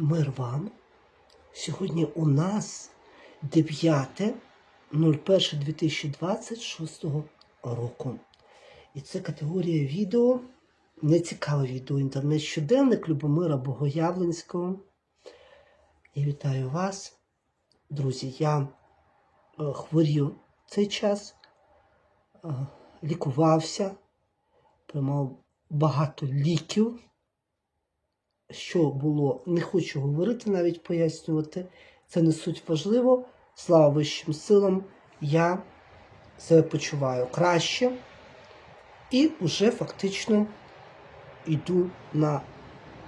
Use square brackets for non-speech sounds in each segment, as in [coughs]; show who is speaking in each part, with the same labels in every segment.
Speaker 1: Мир вам. Сьогодні у нас 9.01.2026 року. І це категорія відео, нецікаве відео, інтернет-щоденник Любомира Богоявленського. Я вітаю вас, друзі. Я е, хворів цей час, е, лікувався, приймав багато ліків що було, не хочу говорити, навіть пояснювати. Це не суть важливо. Слава вищим силам, я себе почуваю краще і вже фактично йду на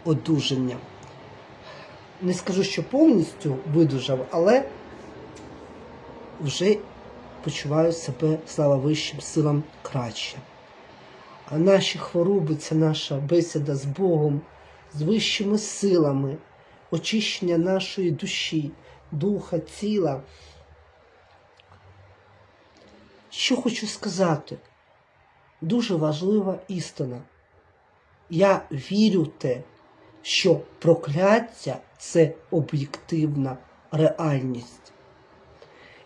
Speaker 1: одужання. Не скажу, що повністю видужав, але вже почуваю себе, слава вищим силам, краще. А наші хвороби це наша бесіда з Богом з вищими силами, очищення нашої душі, духа, тіла. Що хочу сказати? Дуже важлива істина. Я вірю в те, що прокляття це об'єктивна реальність.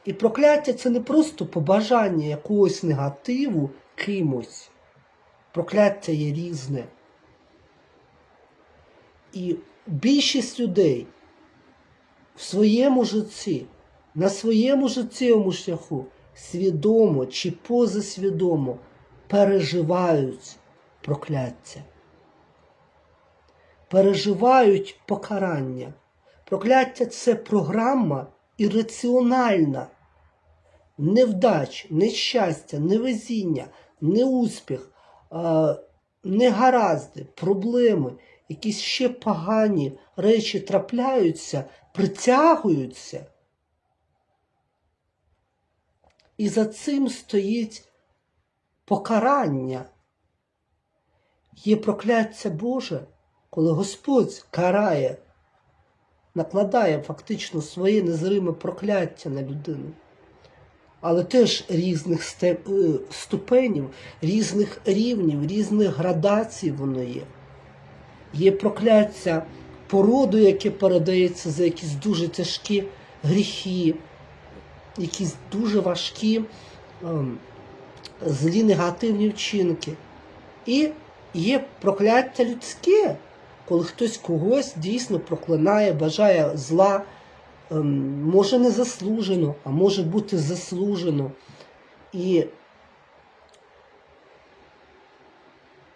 Speaker 1: І прокляття це не просто побажання якогось негативу кимось. Прокляття є різне. І більшість людей в своєму житті, на своєму життєвому шляху, свідомо чи позасвідомо переживають прокляття, переживають покарання. Прокляття це програма ірраціональна. Невдач, нещастя, невезіння, неуспіх, негаразди, проблеми якісь ще погані речі трапляються, притягуються. І за цим стоїть покарання. Є прокляття Боже, коли Господь карає, накладає фактично своє незриме прокляття на людину. Але теж різних степ... е, ступенів, різних рівнів, різних градацій воно є є прокляття породу, яке передається за якісь дуже тяжкі гріхи, якісь дуже важкі ем, злі негативні вчинки. І є прокляття людське, коли хтось когось дійсно проклинає, бажає зла, ем, може не заслужено, а може бути заслужено. І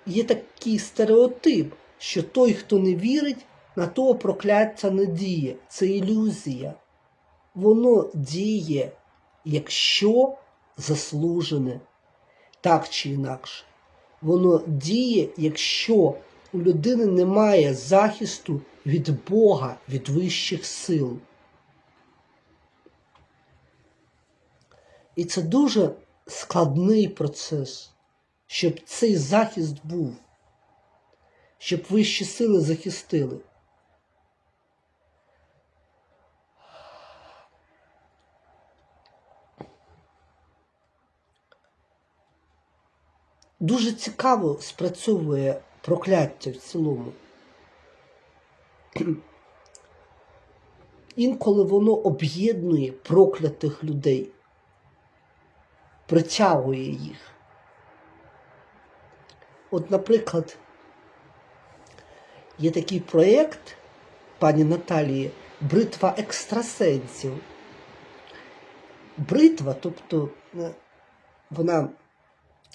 Speaker 1: є такий стереотип, що той, хто не вірить, на того прокляття не діє. Це ілюзія. Воно діє, якщо заслужене, так чи інакше. Воно діє, якщо у людини немає захисту від Бога, від вищих сил. І це дуже складний процес, щоб цей захист був щоб вищі сили захистили. Дуже цікаво спрацьовує прокляття в цілому. Інколи воно об'єднує проклятих людей, притягує їх. От, наприклад, Є такий проєкт пані Наталії Бритва екстрасенсів. Бритва, тобто е, вона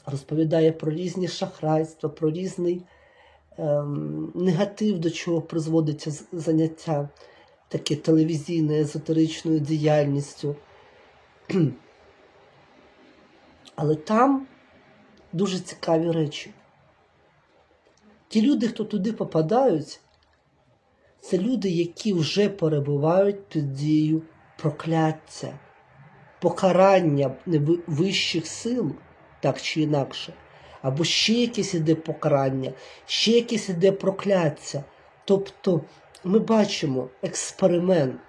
Speaker 1: розповідає про різні шахрайства, про різний ем, негатив, до чого призводиться заняття таке телевізійною езотеричною діяльністю. [clears throat] Але там дуже цікаві речі. Ті люди, хто туди попадають, це люди, які вже перебувають під дією прокляття, покарання вищих сил, так чи інакше, або ще якесь іде покарання, ще якесь іде прокляття. Тобто ми бачимо експеримент,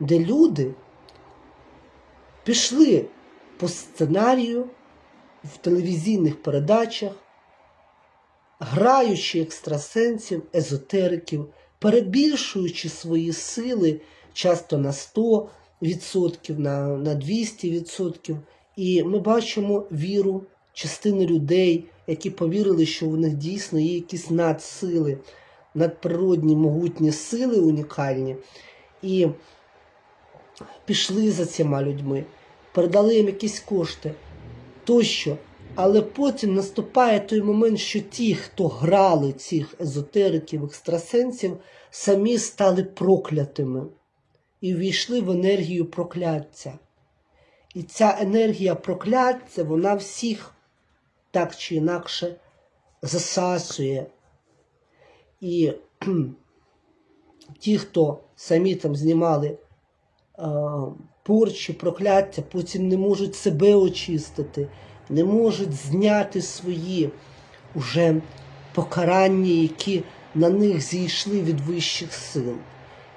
Speaker 1: де люди пішли по сценарію в телевізійних передачах граючи екстрасенсів, езотериків, перебільшуючи свої сили часто на 100%, на, на 200%. І ми бачимо віру частини людей, які повірили, що в них дійсно є якісь надсили, надприродні могутні сили унікальні. І пішли за цими людьми, передали їм якісь кошти тощо. Але потім наступає той момент, що ті, хто грали цих езотериків, екстрасенсів, самі стали проклятими і ввійшли в енергію прокляття. І ця енергія прокляття, вона всіх так чи інакше засасує. І [clears throat] ті, хто самі там знімали е, порчі, прокляття, потім не можуть себе очистити, не можуть зняти свої уже покарання, які на них зійшли від вищих сил.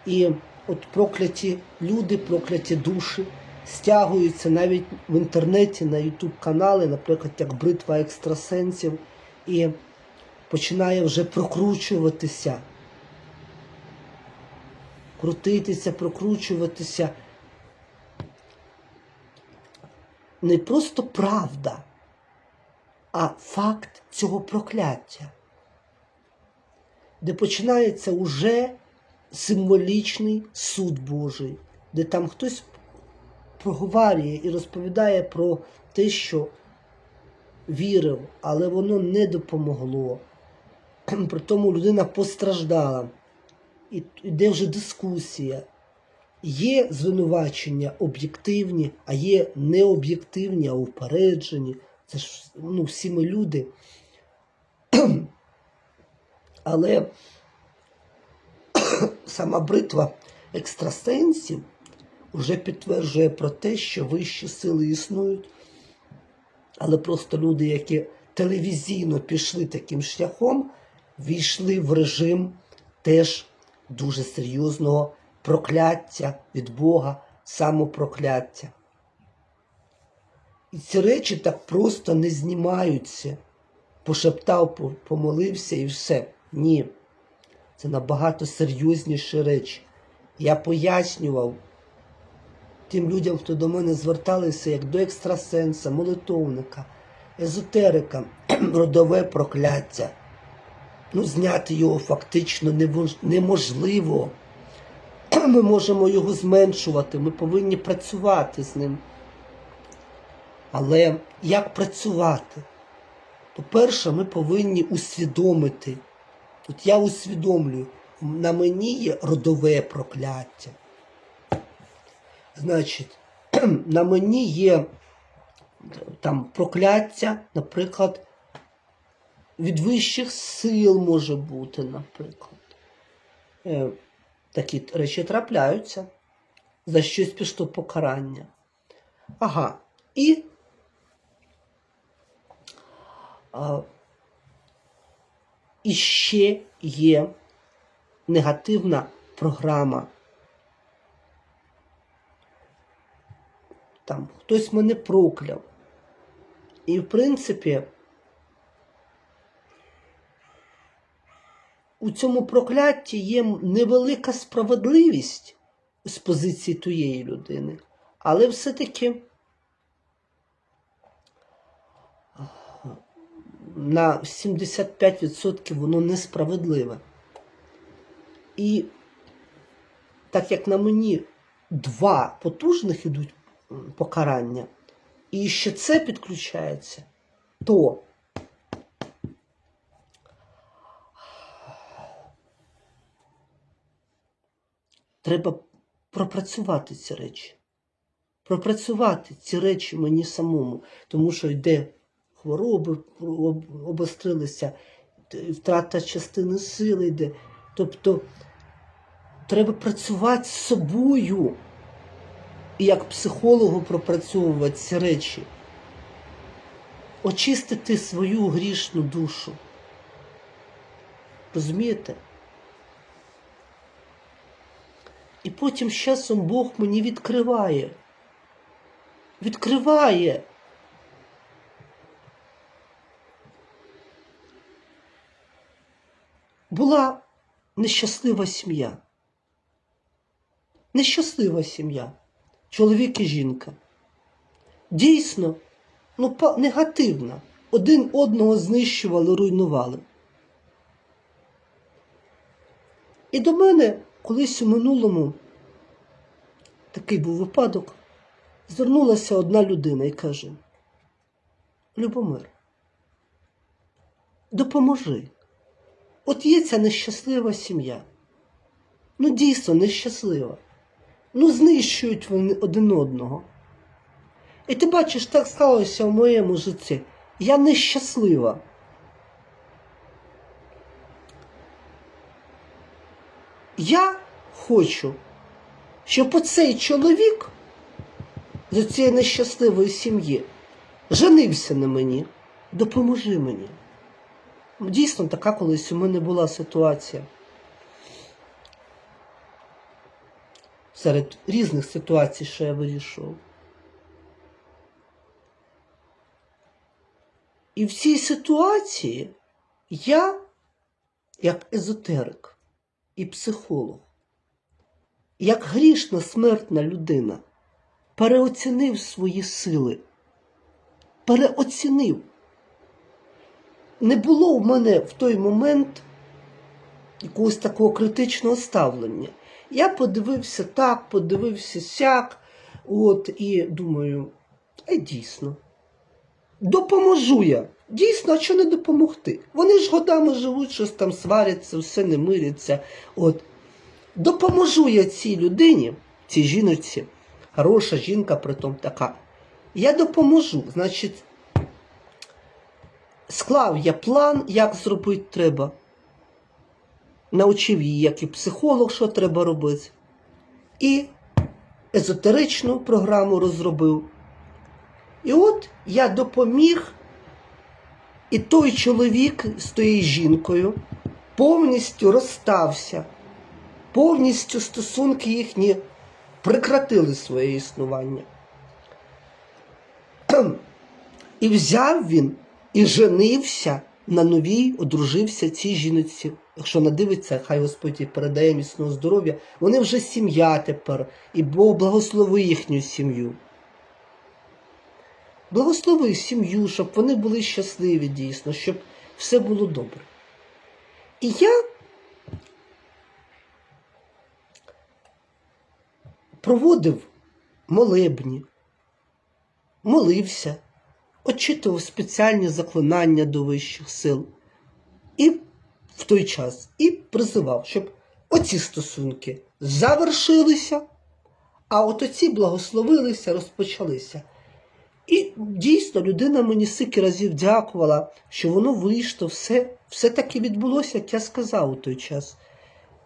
Speaker 1: І от прокляті люди, прокляті душі стягуються навіть в інтернеті на Ютуб канали, наприклад, як Бритва екстрасенсів, і починає вже прокручуватися крутитися, прокручуватися. Не просто правда, а факт цього прокляття, де починається уже символічний суд Божий, де там хтось проговорює і розповідає про те, що вірив, але воно не допомогло. При тому людина постраждала і йде вже дискусія. Є звинувачення об'єктивні, а є необ'єктивні, а упереджені. Це ж ну, всі ми люди. [clears throat] Але [clears throat] сама бритва екстрасенсів вже підтверджує про те, що вищі сили існують, але просто люди, які телевізійно пішли таким шляхом, війшли в режим теж дуже серйозного прокляття від Бога, самопрокляття. І ці речі так просто не знімаються. Пошептав, помолився і все. Ні. Це набагато серйозніші речі. Я пояснював тим людям, хто до мене зверталися, як до екстрасенса, молитовника, езотерика, [clears throat] родове прокляття. Ну, зняти його фактично неможливо. Ми можемо його зменшувати, ми повинні працювати з ним. Але як працювати? По-перше, ми повинні усвідомити. От я усвідомлюю, на мені є родове прокляття. Значить, [clears throat] на мені є там прокляття, наприклад, від вищих сил може бути, наприклад. Такі речі трапляються. За щось пішло покарання. Ага. І а, і є негативна програма. Там хтось мене прокляв. І, в принципі, у цьому проклятті є невелика справедливість з позиції тієї людини, але все-таки на 75% воно несправедливе. І так як на мені два потужних ідуть покарання, і ще це підключається, то треба пропрацювати ці речі. Пропрацювати ці речі мені самому, тому що йде хвороби, обострилися, втрата частини сили йде. Тобто треба працювати з собою і як психологу пропрацьовувати ці речі. Очистити свою грішну душу. Розумієте? І потім з часом Бог мені відкриває. Відкриває. Була нещаслива сім'я. Нещаслива сім'я. Чоловік і жінка. Дійсно, ну, негативна. Один одного знищували, руйнували. І до мене колись у минулому такий був випадок. Звернулася одна людина і каже: Любомир, допоможи. От є ця нещаслива сім'я. Ну, дійсно нещаслива. Ну, знищують вони один одного. І ти бачиш, так сталося в моєму житті. Я нещаслива. Я хочу, щоб оцей чоловік з цієї нещасливої сім'ї женився на мені. Допоможи мені. Дійсно, така колись у мене була ситуація. Серед різних ситуацій, що я вирішував. І в цій ситуації я, як езотерик і психолог, як грішна смертна людина, переоцінив свої сили. Переоцінив. Не було в мене в той момент якогось такого критичного ставлення. Я подивився так, подивився сяк, от, і думаю, е, дійсно. Допоможу я. Дійсно, а що не допомогти? Вони ж годами живуть, щось там сваряться, все не миряться. От. Допоможу я цій людині, цій жіночці, хороша жінка, притом така. Я допоможу. Значить, склав я план, як зробити треба. Научив її, як і психолог, що треба робити. І езотеричну програму розробив. І от я допоміг, і той чоловік з тією жінкою повністю розстався, повністю стосунки їхні прекратили своє існування. І взяв він і женився на новій, одружився цій жіноці. Якщо надивиться, хай Господь їй передає міцного здоров'я. Вони вже сім'я тепер, і Бог благослови їхню сім'ю. Благослови сім'ю, щоб вони були щасливі дійсно, щоб все було добре. І я проводив молебні, молився, очитував спеціальні заклинання до вищих сил. І в той час і призивав, щоб оці стосунки завершилися, а от оці благословилися, розпочалися. І дійсно людина мені стільки разів дякувала, що воно вийшло, все, все таки відбулося, як я сказав у той час.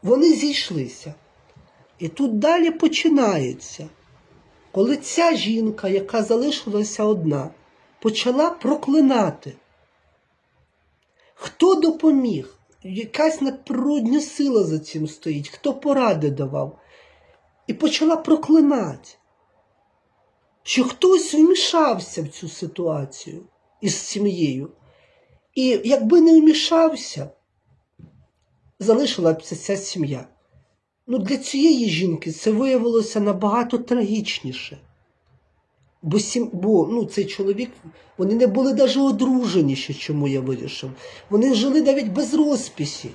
Speaker 1: Вони зійшлися. І тут далі починається, коли ця жінка, яка залишилася одна, почала проклинати. Хто допоміг? Якась надприродня сила за цим стоїть, хто поради давав. І почала проклинати що хтось вмішався в цю ситуацію із сім'єю. І якби не вмішався, залишилася ця сім'я. Ну, для цієї жінки це виявилося набагато трагічніше. Бо, сім, бо ну, цей чоловік, вони не були навіть одружені, ще чому я вирішив. Вони жили навіть без розписі.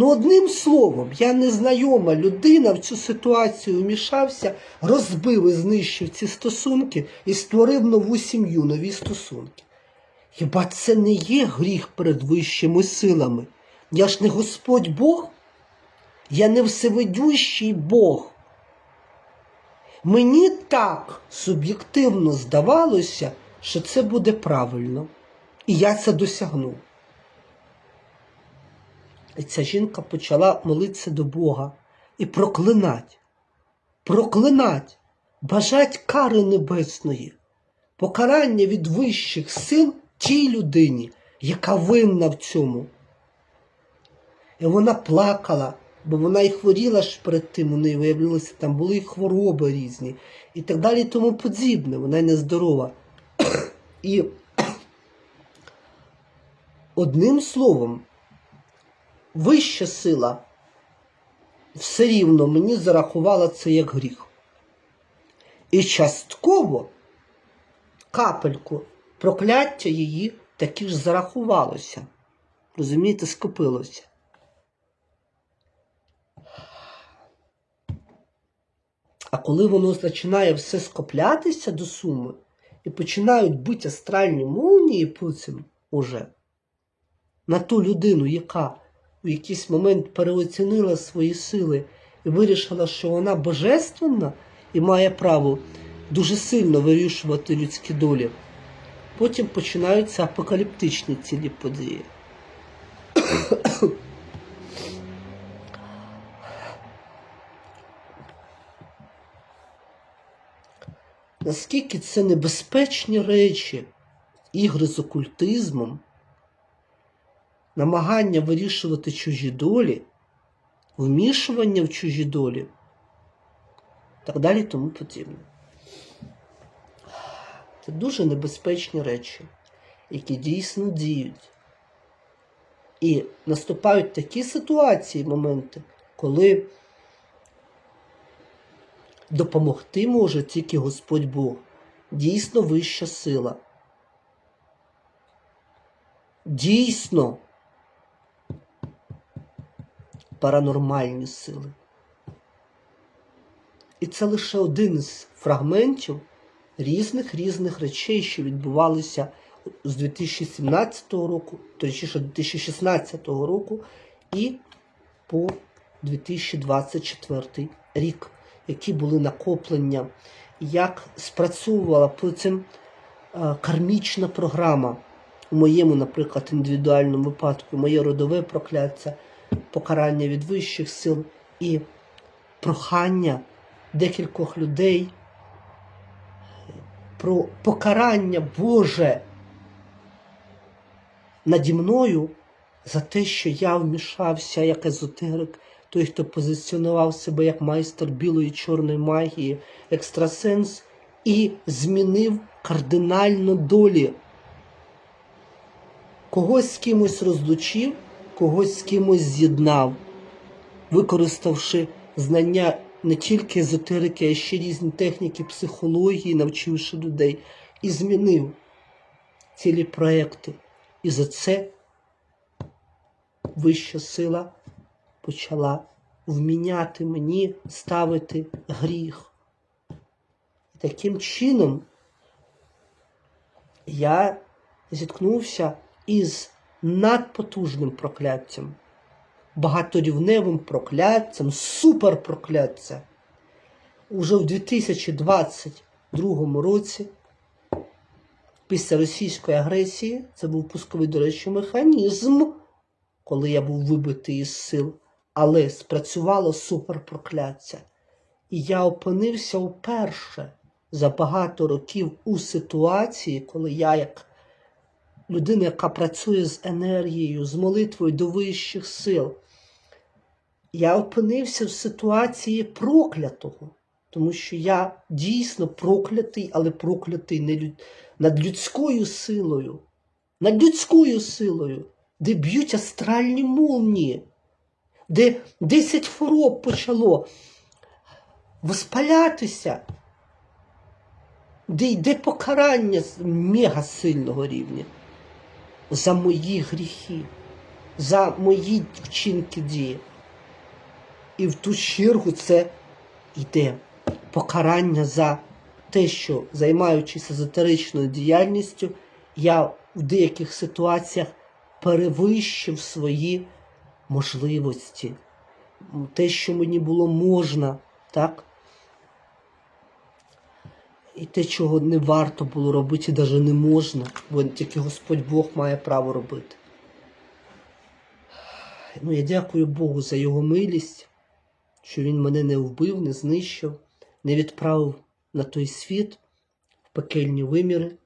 Speaker 1: Ну, одним словом, я незнайома людина в цю ситуацію вмішався, розбив і знищив ці стосунки і створив нову сім'ю, нові стосунки. Хіба це не є гріх перед вищими силами? Я ж не Господь Бог, я не всевидющий Бог. Мені так суб'єктивно здавалося, що це буде правильно. І я це досягнув. І ця жінка почала молитися до Бога і проклинать, проклинать, бажать кари небесної, покарання від вищих сил тій людині, яка винна в цьому. І вона плакала, бо вона і хворіла ж перед тим, у неї виявилося, там були і хвороби різні, і так далі, і тому подібне, вона нездорова. І одним словом, вища сила все рівно мені зарахувала це як гріх. І частково капельку прокляття її таки ж зарахувалося. Розумієте, скопилося. А коли воно починає все скоплятися до суми, і починають бути астральні молнії потім уже на ту людину, яка в якийсь момент переоцінила свої сили і вирішила, що вона божественна і має право дуже сильно вирішувати людські долі. Потім починаються апокаліптичні цілі події. Наскільки це небезпечні речі, ігри з окультизмом, намагання вирішувати чужі долі, вмішування в чужі долі, так далі тому подібне. Це дуже небезпечні речі, які дійсно діють. І наступають такі ситуації, моменти, коли допомогти може тільки Господь Бог, дійсно вища сила. Дійсно паранормальні сили. І це лише один із фрагментів різних різних речей, що відбувалися з 2017 року, точніше 2016 року і по 2024 рік, які були накоплення, як спрацьовувала потім е, кармічна програма. У моєму, наприклад, індивідуальному випадку, моє родове прокляття, покарання від вищих сил і прохання декількох людей про покарання Боже наді мною за те, що я вмішався як езотерик, той, хто позиціонував себе як майстер білої чорної магії, екстрасенс, і змінив кардинально долі. Когось з кимось розлучив, когось з кимось з'єднав, використавши знання не тільки езотерики, а ще різні техніки психології, навчивши людей, і змінив цілі проекти. І за це вища сила почала вміняти мені ставити гріх. І таким чином я зіткнувся із надпотужним прокляттям, багаторівневим прокляттям, суперпрокляттям. Уже в 2022 році, після російської агресії, це був пусковий, до речі, механізм, коли я був вибитий із сил, але спрацювало суперпрокляття. І я опинився вперше за багато років у ситуації, коли я, як людина, яка працює з енергією, з молитвою до вищих сил, я опинився в ситуації проклятого, тому що я дійсно проклятий, але проклятий не люд... над людською силою, над людською силою, де б'ють астральні молнії, де 10 хвороб почало воспалятися, де йде покарання мега сильного рівня за мої гріхи, за мої вчинки дії. І в ту чергу це йде покарання за те, що, займаючись езотеричною діяльністю, я в деяких ситуаціях перевищив свої можливості, те, що мені було можна, так? І те, чого не варто було робити, і навіть не можна, бо тільки Господь Бог має право робити. Ну, я дякую Богу за його милість, що Він мене не вбив, не знищив, не відправив на той світ, в пекельні виміри,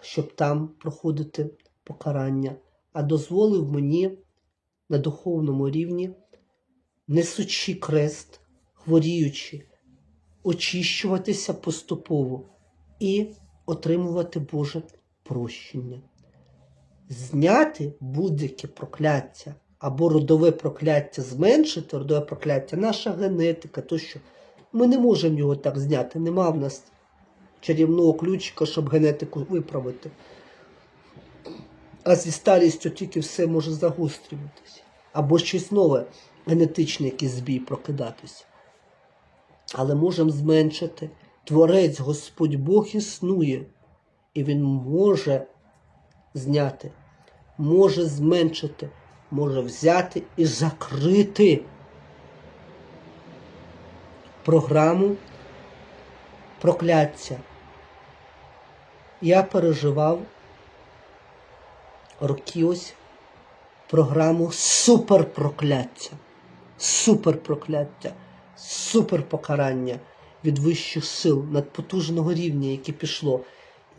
Speaker 1: щоб там проходити покарання, а дозволив мені на духовному рівні, несучи крест, хворіючи, очищуватися поступово і отримувати Боже прощення. Зняти будь-яке прокляття або родове прокляття зменшити, родове прокляття, наша генетика, то що ми не можемо його так зняти. Нема в нас чарівного ключика, щоб генетику виправити. А зі старістю тільки все може загострюватися. Або щось нове, генетичний якийсь збій прокидатися. Але можемо зменшити. Творець Господь Бог існує, і Він може зняти, може зменшити, може взяти і закрити програму прокляття. Я переживав роки ось програму суперпрокляття, суперпрокляття, суперпокарання від вищих сил надпотужного рівня, яке пішло,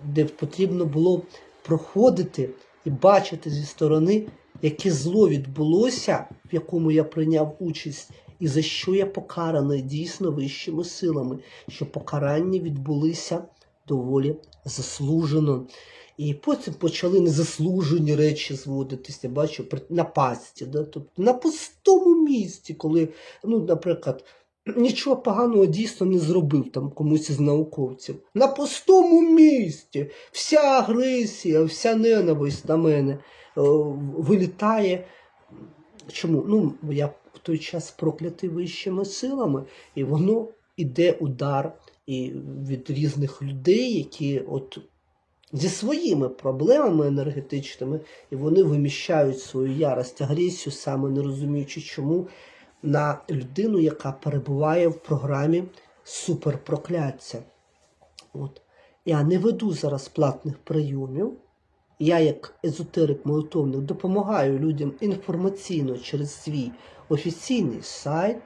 Speaker 1: де потрібно було проходити і бачити зі сторони, яке зло відбулося, в якому я прийняв участь, і за що я покараний дійсно вищими силами, що покарання відбулися доволі заслужено. І потім почали незаслужені речі зводитися, бачу, при- на пасті, да? тобто на пустому місці, коли, ну, наприклад, нічого поганого дійсно не зробив там комусь із науковців. На пустому місці вся агресія, вся ненависть на мене е, вилітає. Чому? Ну, я в той час проклятий вищими силами, і воно іде удар і від різних людей, які от зі своїми проблемами енергетичними, і вони виміщають свою ярость, агресію, саме не розуміючи, чому на людину, яка перебуває в програмі суперпрокляття. От. Я не веду зараз платних прийомів. Я, як езотерик молитовник, допомагаю людям інформаційно через свій офіційний сайт,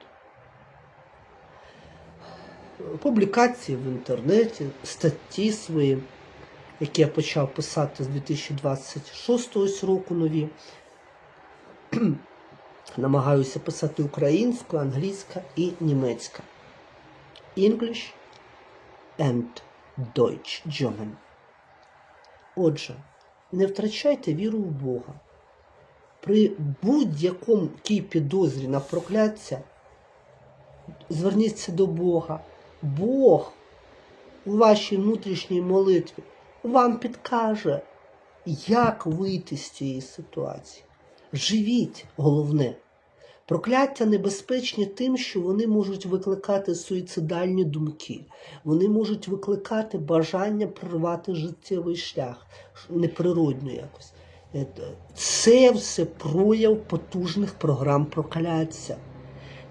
Speaker 1: публікації в інтернеті, статті свої, які я почав писати з 2026 року нові. Намагаюся писати українською, англійська і німецька. English and Deutsch German. Отже, не втрачайте віру в Бога. При будь-якому підозрі на прокляття зверніться до Бога. Бог у вашій внутрішній молитві вам підкаже, як вийти з цієї ситуації. Живіть, головне. Прокляття небезпечні тим, що вони можуть викликати суїцидальні думки, вони можуть викликати бажання прорвати життєвий шлях неприродно якось. Е, Це все прояв потужних програм прокляття.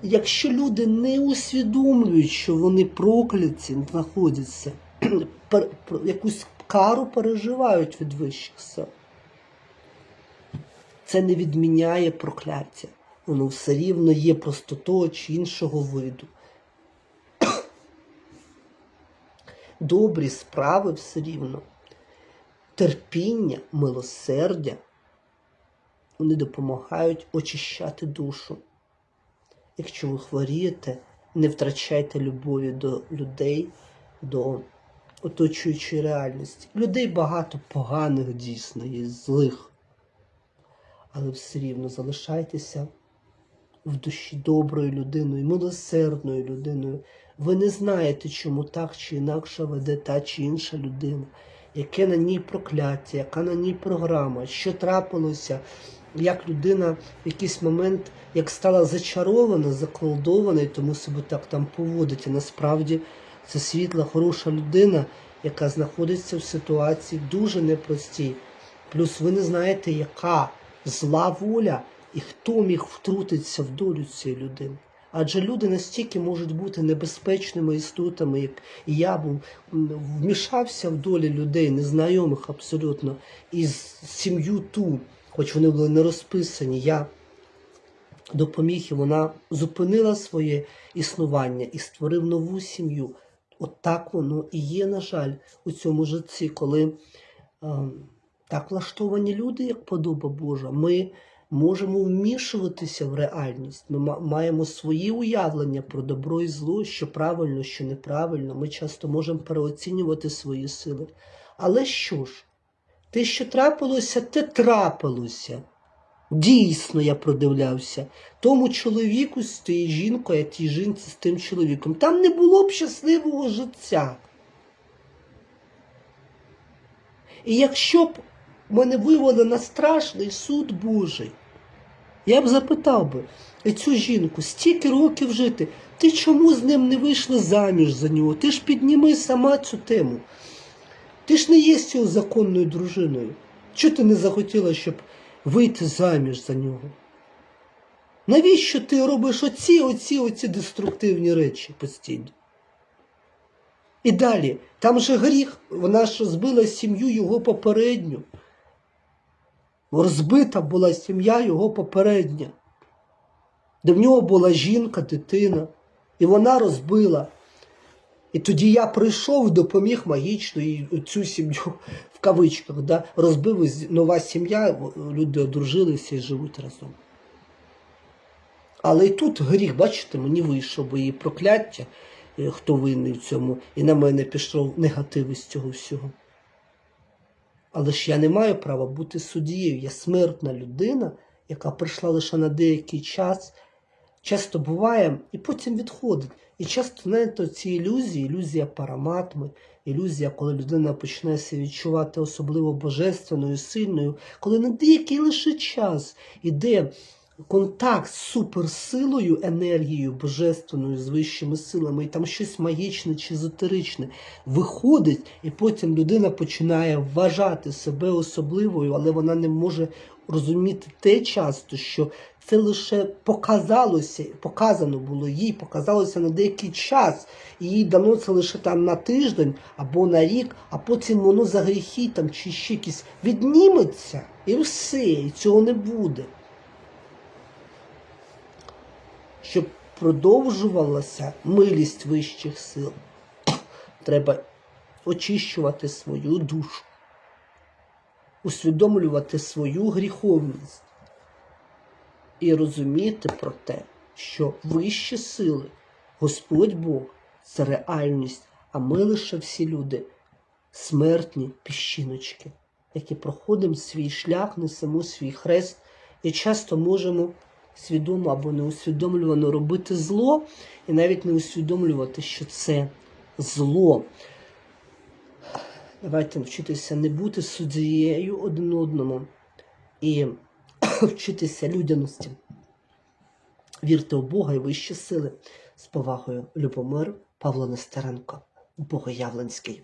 Speaker 1: Якщо люди не усвідомлюють, що вони прокляті знаходяться, [clears throat] якусь кару переживають від вищих сил, це не відміняє прокляття. Воно все рівно є просто того чи іншого виду. [coughs] Добрі справи все рівно. Терпіння, милосердя, вони допомагають очищати душу. Якщо ви хворієте, не втрачайте любові до людей, до оточуючої реальності. Людей багато поганих дійсно і злих. Але все рівно залишайтеся в душі доброю людиною, милосердною людиною. Ви не знаєте, чому так чи інакше веде та чи інша людина, яке на ній прокляття, яка на ній програма, що трапилося, як людина в якийсь момент як стала зачарована, заколдована, і тому себе так там поводить. А насправді це світла, хороша людина, яка знаходиться в ситуації дуже непростій. Плюс ви не знаєте, яка зла воля і хто міг втрутитися в долю цієї людини. Адже люди настільки можуть бути небезпечними істотами, як і я був, вмішався в долі людей, незнайомих абсолютно, і сім'ю ту, хоч вони були не розписані, я допоміг і вона зупинила своє існування і створив нову сім'ю. От так воно і є, на жаль, у цьому житті, коли е, так влаштовані люди, як подоба Божа, ми можемо вмішуватися в реальність. Ми маємо свої уявлення про добро і зло, що правильно, що неправильно. Ми часто можемо переоцінювати свої сили. Але що ж, те, що трапилося, те трапилося. Дійсно, я продивлявся. Тому чоловіку з тією жінкою, а тій жінці з тим чоловіком. Там не було б щасливого життя. І якщо б мене вивели на страшний суд Божий, я б запитав би цю жінку, стільки років жити, ти чому з ним не вийшла заміж за нього? Ти ж підніми сама цю тему. Ти ж не є його законною дружиною. Чого ти не захотіла, щоб вийти заміж за нього? Навіщо ти робиш оці, оці, оці деструктивні речі постійно? І далі, там же гріх, вона ж збила сім'ю його попередню. Розбита була сім'я його попередня, де в нього була жінка, дитина, і вона розбила. І тоді я прийшов і допоміг магічно і цю сім'ю в кавичках, да, розбив нова сім'я, люди одружилися і живуть разом. Але і тут гріх, бачите, мені вийшов бо її прокляття, е, хто винний в цьому, і на мене пішов негатив із цього всього. Але ж я не маю права бути суддією. Я смертна людина, яка прийшла лише на деякий час, часто буває і потім відходить. І часто, знаєте, ці ілюзії, ілюзія параматми, ілюзія, коли людина почне себе відчувати особливо божественною, сильною, коли на деякий лише час іде контакт з суперсилою, енергією божественною, з вищими силами, і там щось магічне чи езотеричне виходить, і потім людина починає вважати себе особливою, але вона не може розуміти те часто, що це лише показалося, показано було їй, показалося на деякий час, і їй дано це лише там на тиждень або на рік, а потім воно за гріхи там чи ще якісь відніметься, і все, і цього не буде. Щоб продовжувалася милість вищих сил, треба очищувати свою душу, усвідомлювати свою гріховність. І розуміти про те, що вищі сили, Господь Бог це реальність, а ми лише всі люди смертні піщиночки, які проходимо свій шлях, несемо свій хрест і часто можемо свідомо або неусвідомлювано робити зло, і навіть не усвідомлювати, що це зло. Давайте вчитися не бути суддєю один одному і [coughs] вчитися людяності. Вірте у Бога і вищі сили. З повагою Любомир Павло Нестеренко, Богоявленський.